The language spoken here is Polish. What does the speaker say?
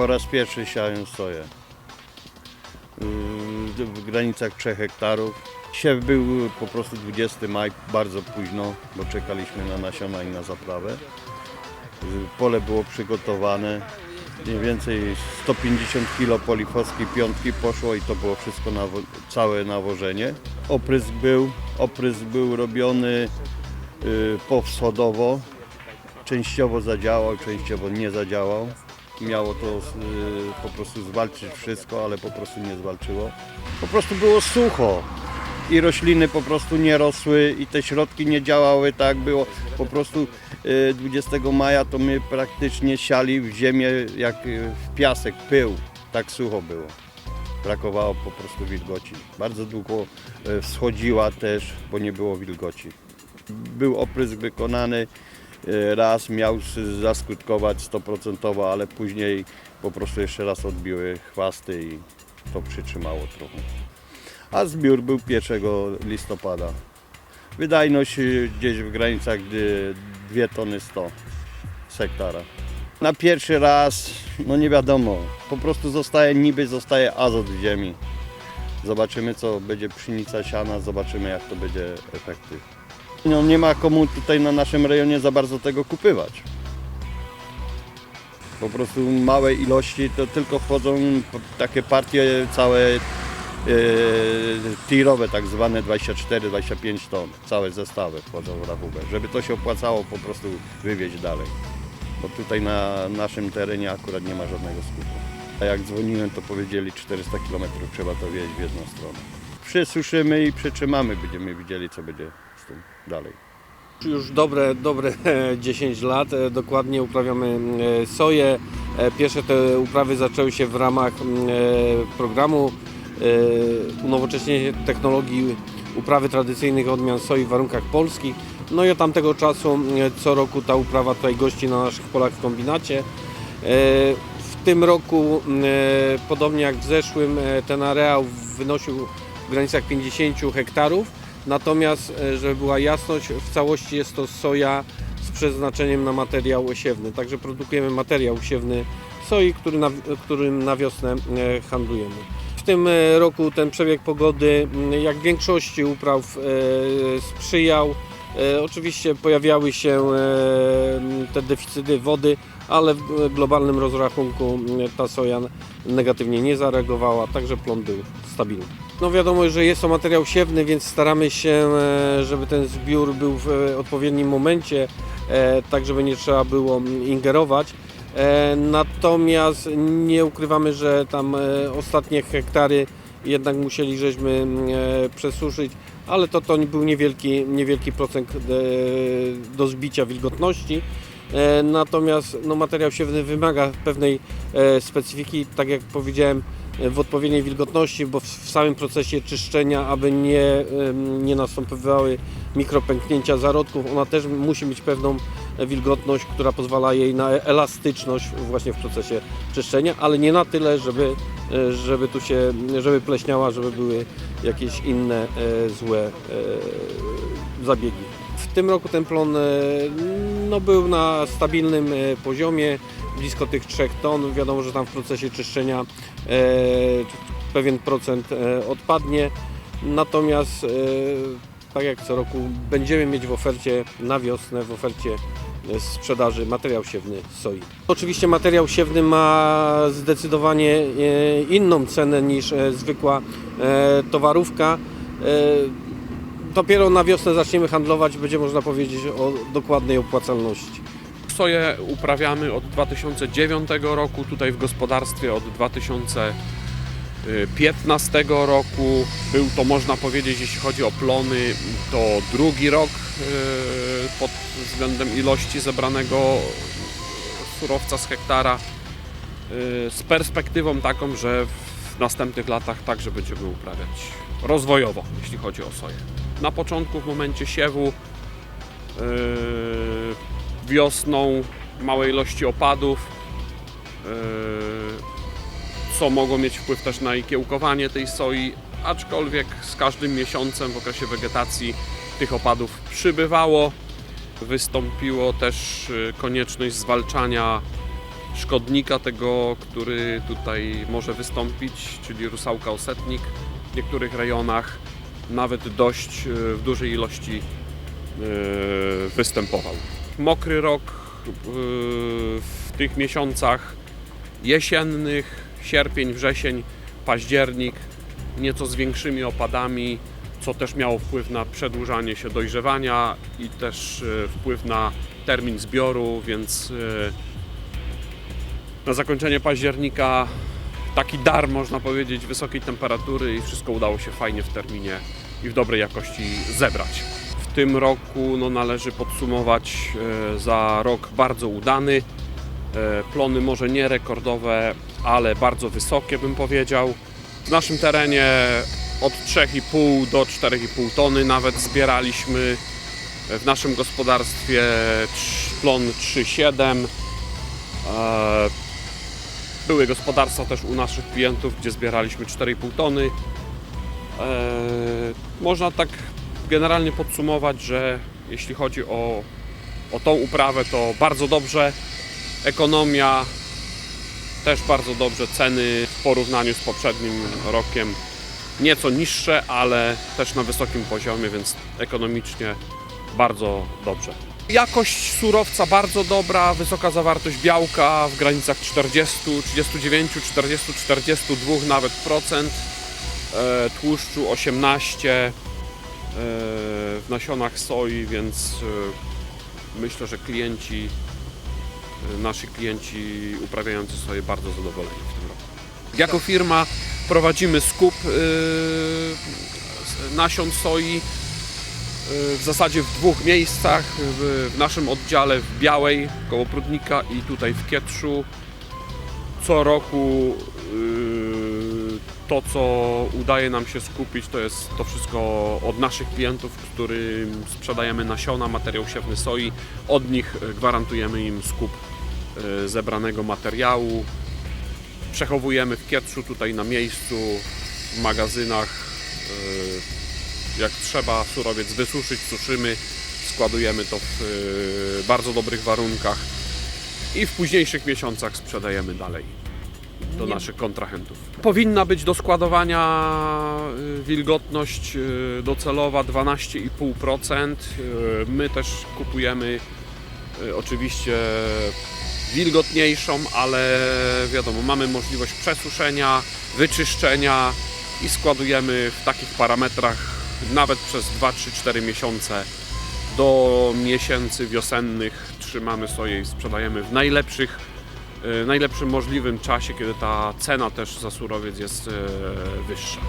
po raz pierwszy siałem soję. Yy, W granicach 3 hektarów. Siew był po prostu 20 maj, bardzo późno, bo czekaliśmy na nasiona i na zaprawę. Yy, Pole było przygotowane. Mniej więcej 150 kg polifowskiej piątki poszło i to było wszystko nawo- całe nawożenie. Oprysk był, oprysk był robiony yy, powschodowo. Częściowo zadziałał, częściowo nie zadziałał. Miało to yy, po prostu zwalczyć wszystko, ale po prostu nie zwalczyło. Po prostu było sucho i rośliny po prostu nie rosły i te środki nie działały tak było. Po prostu y, 20 maja to my praktycznie siali w ziemię jak y, w piasek, pył. Tak sucho było. Brakowało po prostu wilgoci. Bardzo długo y, wschodziła też, bo nie było wilgoci. Był oprysk wykonany y, raz, miał zaskutkować 100%, ale później po prostu jeszcze raz odbiły chwasty i to przytrzymało trochę a zbiór był 1 listopada. Wydajność y, gdzieś w granicach y, 2 tony 100 z hektara. Na pierwszy raz, no nie wiadomo, po prostu zostaje, niby zostaje azot w ziemi. Zobaczymy co będzie pszenica siana, zobaczymy jak to będzie efekty. No nie ma komu tutaj na naszym rejonie za bardzo tego kupywać. Po prostu małe ilości to tylko wchodzą takie partie całe Yy, tirowe tak zwane 24-25 ton, całe zestawy wchodzą w rachubę, żeby to się opłacało po prostu wywieźć dalej. Bo tutaj na naszym terenie akurat nie ma żadnego skupu. A jak dzwoniłem to powiedzieli 400 km trzeba to wieźć w jedną stronę. Przysuszymy i przytrzymamy, będziemy widzieli co będzie tym dalej. Już dobre, dobre 10 lat e, dokładnie uprawiamy e, soję. E, Pierwsze te uprawy zaczęły się w ramach programu e, unowocześnienia technologii uprawy tradycyjnych odmian soi w warunkach polskich. No i od tamtego czasu co roku ta uprawa tutaj gości na naszych polach w kombinacie. W tym roku, podobnie jak w zeszłym, ten areał wynosił w granicach 50 hektarów. Natomiast, e, żeby była jasność, w całości jest to soja z przeznaczeniem na materiał siewny. Także produkujemy materiał siewny soi, który na, którym na wiosnę e, handlujemy. W tym e, roku ten przebieg pogody, m, jak w większości upraw, sprzyjał. Oczywiście pojawiały się te deficyty wody, ale w globalnym rozrachunku m, ta soja negatywnie nie zareagowała, także plon był stabilny. No wiadomo, że jest to materiał siewny, więc staramy się, e, żeby ten zbiór był w e, odpowiednim momencie, e, tak żeby nie trzeba było ingerować. Natomiast nie ukrywamy, że tam ostatnie hektary jednak musieli żeśmy przesuszyć, ale to, to był niewielki, niewielki procent do zbicia wilgotności. E, Natomiast no, materiał siewny wymaga pewnej e, specyfiki, tak jak powiedziałem, w odpowiedniej wilgotności, bo w, samym procesie czyszczenia, aby nie, nie następowały mikropęknięcia zarodków, ona też musi mieć pewną wilgotność, która pozwala jej na elastyczność właśnie w procesie czyszczenia, ale nie na tyle, żeby, e, żeby tu się, żeby pleśniała, żeby były jakieś inne e, złe e, zabiegi. W tym roku ten plon e, no, był na stabilnym e, poziomie, blisko tych 3 ton. Wiadomo, że tam w procesie czyszczenia e, pewien procent odpadnie. Natomiast tak jak co roku będziemy mieć w ofercie na wiosnę, w ofercie sprzedaży materiał siewny soi. Oczywiście materiał siewny ma zdecydowanie inną cenę niż zwykła towarówka. E, Dopiero na wiosnę zaczniemy handlować, będzie można powiedzieć o dokładnej opłacalności. Soję uprawiamy od 2009 roku, tutaj w gospodarstwie od 2015 roku. Był to, można powiedzieć, jeśli chodzi o plony, to drugi rok yy, pod względem ilości zebranego surowca z hektara. Yy, Z perspektywą taką, że w następnych latach także będziemy uprawiać rozwojowo, jeśli chodzi o soję. Na początku, w momencie siewu, yy, wiosną małe ilości opadów, yy, co mogło mieć wpływ też na kiełkowanie tej soi, aczkolwiek z każdym miesiącem w okresie wegetacji tych opadów przybywało. Wystąpiło też yy, konieczność zwalczania szkodnika tego, który tutaj może wystąpić, czyli rusałka osetnik. W niektórych rejonach nawet dość e, w dużej ilości e, występował. Mokry rok e, w tych miesiącach jesiennych, sierpień, wrzesień, październik, nieco z większymi opadami, co też miało wpływ na przedłużanie się dojrzewania i też wpływ na termin zbioru, więc na zakończenie października taki dar, można powiedzieć, wysokiej temperatury i wszystko udało się fajnie w terminie i w dobrej jakości zebrać. W tym roku no, należy podsumować e, za rok bardzo udany. E, Plony może nie rekordowe, ale bardzo wysokie bym powiedział. W naszym terenie od 3,5 do 4,5 tony nawet zbieraliśmy. W naszym gospodarstwie plon 3,7. Były gospodarstwa też u naszych klientów, gdzie zbieraliśmy 4,5 tony. E, Można tak generalnie podsumować, że jeśli chodzi o, o tą uprawę, to bardzo dobrze. Ekonomia też bardzo dobrze. Ceny w porównaniu z poprzednim rokiem nieco niższe, ale też na wysokim poziomie, więc ekonomicznie bardzo dobrze. Jakość surowca bardzo dobra, wysoka zawartość białka w granicach 40, 39, 40, 42 nawet procent, e, tłuszczu 18 e, w nasionach soi, więc e, myślę, że klienci, nasi klienci uprawiający soję bardzo zadowoleni w tym roku. Jako firma prowadzimy skup nasion soi w zasadzie w dwóch miejscach. W, naszym oddziale w Białej koło Prudnika i tutaj w Kietrzu. Co roku y, to, co udaje nam się skupić, to jest to wszystko od naszych klientów, którym sprzedajemy nasiona, materiał siewny soi. Od nich y, gwarantujemy im skup y, zebranego materiału. Przechowujemy w Kietrzu, tutaj na miejscu, w magazynach. Jak trzeba surowiec wysuszyć, suszymy, składujemy to w y, bardzo dobrych warunkach i w późniejszych miesiącach sprzedajemy dalej do Nie- naszych kontrahentów. Powinna być do składowania y, wilgotność y, docelowa 12,5%. Y, My też kupujemy oczywiście wilgotniejszą, ale wiadomo, mamy możliwość przesuszenia, wyczyszczenia i składujemy w takich parametrach nawet przez 2, 3, 4 miesiące do miesięcy wiosennych trzymamy soję i sprzedajemy w najlepszych, e, najlepszym możliwym czasie, kiedy ta cena też za surowiec jest e, wyższa.